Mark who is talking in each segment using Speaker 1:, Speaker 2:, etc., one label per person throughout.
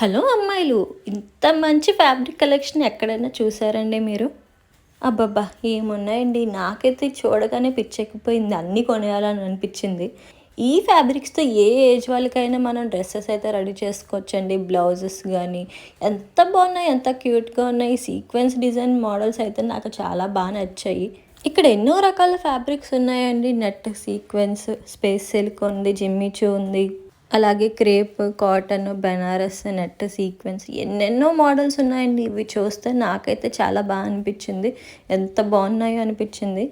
Speaker 1: Hello అమ్మాయిలు ఇంత మంచి ఫ్యాబ్రిక్ కలెక్షన్ ఎక్కడైనా చూసారండి మీరు? అబ్బబ్బా ఏమున్నాయండి? నాకైతే చూడగానే పిచ్చెక్కిపోయింది. అన్నీ కొనేయాలని అనిపించింది. ఈ ఫ్యాబ్రిక్స్తో ఏ ఏజ్ వాళ్ళకైనా మనం డ్రెస్సెస్ అయితే రెడీ చేసుకోవచ్చండి. బ్లౌజెస్ కానీ ఎంత బాగున్నాయి ఎంత క్యూట్గా ఉన్నాయి. సీక్వెన్స్ డిజైన్ మోడల్స్ అయితే నాకు చాలా బాగా నచ్చాయి. ఇక్కడ ఎన్నో రకాల ఫ్యాబ్రిక్స్ ఉన్నాయండి. నెట్ సీక్వెన్స్ స్పేస్ సిల్క్ ఉంది జిమ్మిచూ ఉంది అలాగే crepe cotton Banaras net sequence ఎన్నెన్నో మోడల్స్ ఉన్నాయండి. ఇవి చూస్తే నాకైతే చాలా బాగా అనిపించింది. ఎంత బాగున్నాయో అనిపించింది.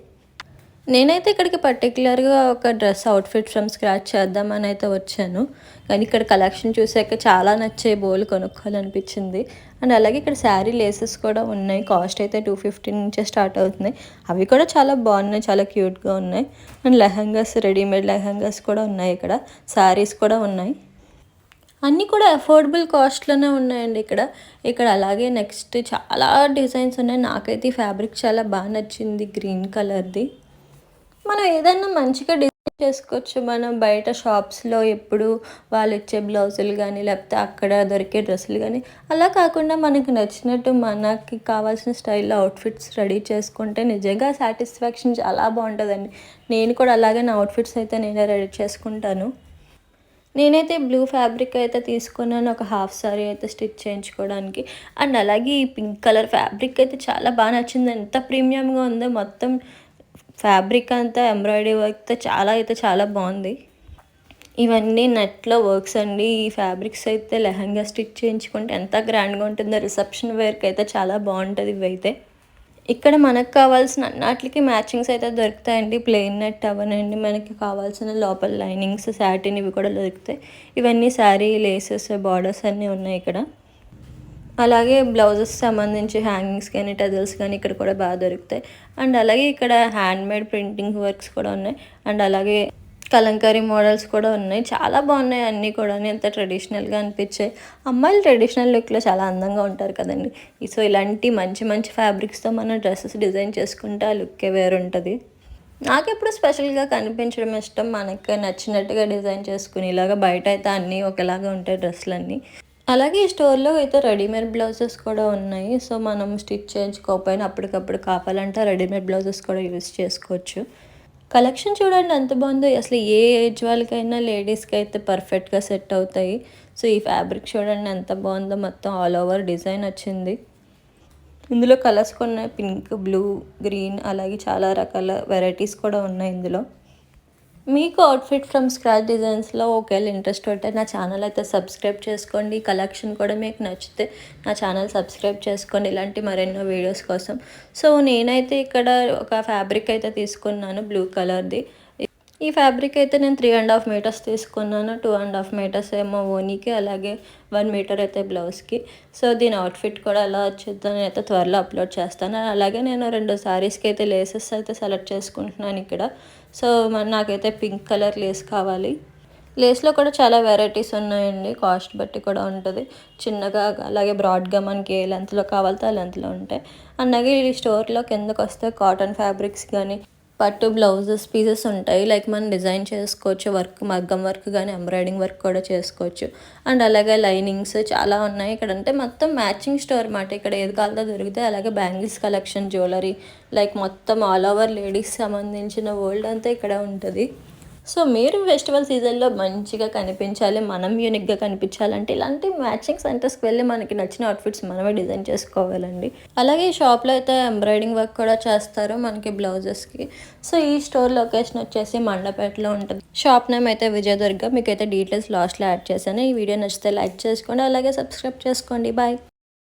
Speaker 1: నేనైతే ఇక్కడికి పర్టికులర్గా ఒక డ్రెస్ అవుట్ఫిట్ ఫ్రమ్ స్క్రాచ్ చేద్దామని అయితే వచ్చాను. కానీ ఇక్కడ కలెక్షన్ చూసాక చాలా నచ్చే బోల్ కొనుక్కోవాలనిపించింది. అండ్ అలాగే ఇక్కడ శారీ లేసెస్ కూడా ఉన్నాయి. కాస్ట్ అయితే టూ ఫిఫ్టీ నుంచే స్టార్ట్ అవుతున్నాయి అవి కూడా చాలా బాగున్నాయి. చాలా క్యూట్గా ఉన్నాయి. అండ్ లెహంగాస్ రెడీమేడ్ లెహంగాస్ కూడా ఉన్నాయి ఇక్కడ. శారీస్ కూడా ఉన్నాయి. అన్నీ కూడా అఫోర్డబుల్ కాస్ట్లోనే ఉన్నాయండి ఇక్కడ. ఇక్కడ అలాగే నెక్స్ట్ చాలా డిజైన్స్ ఉన్నాయి. నాకైతే ఈ ఫ్యాబ్రిక్ చాలా బాగా నచ్చింది గ్రీన్ కలర్ది మనం ఏదైనా మంచిగా డిజైన్ చేసుకోవచ్చు. మనం బయట షాప్స్లో ఎప్పుడు వాళ్ళు ఇచ్చే బ్లౌజులు కానీ లేకపోతే అక్కడ దొరికే డ్రెస్సులు కానీ అలా కాకుండా మనకు నచ్చినట్టు మనకి కావాల్సిన స్టైల్లో అవుట్ఫిట్స్ రెడీ చేసుకుంటే నిజంగా సాటిస్ఫాక్షన్ చాలా బాగుంటుందండి. నేను కూడా అలాగే నా అవుట్ఫిట్స్ అయితే నేనే రెడీ చేసుకుంటాను. నేనైతే బ్లూ ఫ్యాబ్రిక్ అయితే తీసుకున్నాను. ఒక హాఫ్ సారీ అయితే స్టిచ్ చేయించుకోవడానికి. అండ్ అలాగే ఈ పింక్ కలర్ ఫ్యాబ్రిక్ అయితే చాలా బాగా నచ్చింది. ఎంత ప్రీమియంగా ఉందో మొత్తం ఫ్యాబ్రిక్ అంతా ఎంబ్రాయిడరీ వర్క్తో చాలా అయితే చాలా బాగుంది. ఇవన్నీ నెట్లో వర్క్స్ అండి. ఈ ఫ్యాబ్రిక్స్ అయితే లెహంగా స్టిచ్ చేయించుకుంటే ఎంత గ్రాండ్గా ఉంటుందో రిసెప్షన్ వేర్కి అయితే చాలా బాగుంటుంది ఇవైతే. ఇక్కడ మనకు కావాల్సిన అన్నిటికి మ్యాచింగ్స్ అయితే దొరుకుతాయండి. ప్లెయిన్ నెట్ అవనండి మనకి కావాల్సిన లోపల లైనింగ్స్ శాటిన్ ఇవి కూడా దొరుకుతాయి. ఇవన్నీ శారీ లేసెస్ బార్డర్స్ అన్నీ ఉన్నాయి ఇక్కడ. అలాగే బ్లౌజెస్ సంబంధించి హ్యాంగింగ్స్ కానీ టజల్స్ కానీ ఇక్కడ కూడా బాగా దొరుకుతాయి. అండ్ అలాగే ఇక్కడ హ్యాండ్మేడ్ ప్రింటింగ్ వర్క్స్ కూడా ఉన్నాయి. అండ్ అలాగే కలంకారీ మోడల్స్ కూడా ఉన్నాయి. చాలా బాగున్నాయి అన్నీ కూడా ఎంత ట్రెడిషనల్గా అనిపించాయి. అమ్మాయిలు ట్రెడిషనల్ లుక్లో చాలా అందంగా ఉంటారు కదండి. సో ఇలాంటి మంచి మంచి ఫ్యాబ్రిక్స్తో మనం డ్రెస్సెస్ డిజైన్ చేసుకుంటే ఆ లుక్కే వేరుంటుంది. నాకు ఎప్పుడు స్పెషల్గా కనిపించడం ఇష్టం. మనకి నచ్చినట్టుగా డిజైన్ చేసుకుని ఇలాగ బయట అయితే అన్నీ ఒకలాగా ఉంటాయి డ్రెస్సులన్నీ. అలాగే ఈ స్టోర్లో అయితే రెడీమేడ్ బ్లౌజెస్ కూడా ఉన్నాయి. సో మనం స్టిచ్ చేయించుకోకపోయినా అప్పటికప్పుడు కావాలంటే రెడీమేడ్ బ్లౌజెస్ కూడా యూస్ చేసుకోవచ్చు. కలెక్షన్ చూడండి ఎంత బాగుందో. అసలు ఏ ఏజ్ వాళ్ళకైనా లేడీస్కి అయితే పర్ఫెక్ట్గా సెట్ అవుతాయి. సో ఈ ఫ్యాబ్రిక్ చూడండి ఎంత బాగుందో. మొత్తం ఆల్ ఓవర్ డిజైన్ వచ్చింది. ఇందులో కలర్స్ ఉన్నాయి పింక్ బ్లూ గ్రీన్ అలాగే చాలా రకాల వెరైటీస్ కూడా ఉన్నాయి ఇందులో. మీకు అవుట్ఫిట్ ఫ్రమ్ స్క్రాచ్ డిజైన్స్లో ఒకవేళ ఇంట్రెస్ట్ ఉంటే నా ఛానల్ అయితే సబ్స్క్రైబ్ చేసుకోండి. కలెక్షన్ కూడా మీకు నచ్చితే నా ఛానల్ సబ్స్క్రైబ్ చేసుకోండి. ఇలాంటి మరెన్నో వీడియోస్ కోసం. సో నేనైతే ఇక్కడ ఒక ఫ్యాబ్రిక్ అయితే తీసుకున్నాను బ్లూ కలర్ది ఈ ఫ్యాబ్రిక్ అయితే నేను త్రీ అండ్ హాఫ్ మీటర్స్ తీసుకున్నాను. టూ అండ్ హాఫ్ మీటర్స్ ఏమో ఓనీకి అలాగే వన్ మీటర్ అయితే బ్లౌజ్కి సో దీని అవుట్ఫిట్ కూడా ఎలా వచ్చిందో అయితే త్వరలో అప్లోడ్ చేస్తాను. అలాగే నేను రెండు శారీస్కి అయితే లేసెస్ అయితే సెలెక్ట్ చేసుకుంటున్నాను ఇక్కడ. సో నాకైతే పింక్ కలర్ లేస్ కావాలి. లేస్లో కూడా చాలా వెరైటీస్ ఉన్నాయండి. కాస్ట్ బట్టి కూడా ఉంటుంది. చిన్నగా అలాగే బ్రాడ్గా మనకి ఏ లెంత్లో కావాలితే ఆ లెంత్లో ఉంటాయి. అలాగే ఈ స్టోర్లో కిందకు వస్తే కాటన్ ఫ్యాబ్రిక్స్ కానీ పట్టు బ్లౌజెస్ పీసెస్ ఉంటాయి. లైక్ మనం డిజైన్ చేసుకోవచ్చు. వర్క్ మగ్గం వర్క్ కానీ ఎంబ్రాయిడింగ్ వర్క్ కూడా చేసుకోవచ్చు. అండ్ అలాగే లైనింగ్స్ చాలా ఉన్నాయి. ఇక్కడ అంటే మొత్తం మ్యాచింగ్ స్టోర్ అనమాట ఇక్కడ ఏది కావాలో దొరికితే అలాగే బ్యాంగిల్స్ కలెక్షన్ జ్యువెలరీ లైక్ మొత్తం ఆల్ ఓవర్ లేడీస్ సంబంధించిన వరల్డ్ అంతా ఇక్కడ ఉంటుంది. సో మీరు ఫెస్టివల్ సీజన్లో మంచిగా కనిపించాలి మనం యూనిక్గా కనిపించాలంటే ఇలాంటి మ్యాచింగ్ సెంటర్స్కి వెళ్ళి మనకి నచ్చిన అవుట్ఫిట్స్ మనమే డిజైన్ చేసుకోవాలండి. అలాగే ఈ షాప్లో అయితే ఎంబ్రాయిడింగ్ వర్క్ కూడా చేస్తారు మనకి బ్లౌజెస్కి సో ఈ స్టోర్ లొకేషన్ వచ్చేసి మండపేటలో ఉంటుంది. షాప్ నేమ్ అయితే విజయదుర్గ మీకైతే డీటెయిల్స్ లాస్ట్లో యాడ్ చేశాను. ఈ వీడియో నచ్చితే లైక్ చేసుకోండి అలాగే సబ్స్క్రైబ్ చేసుకోండి. బాయ్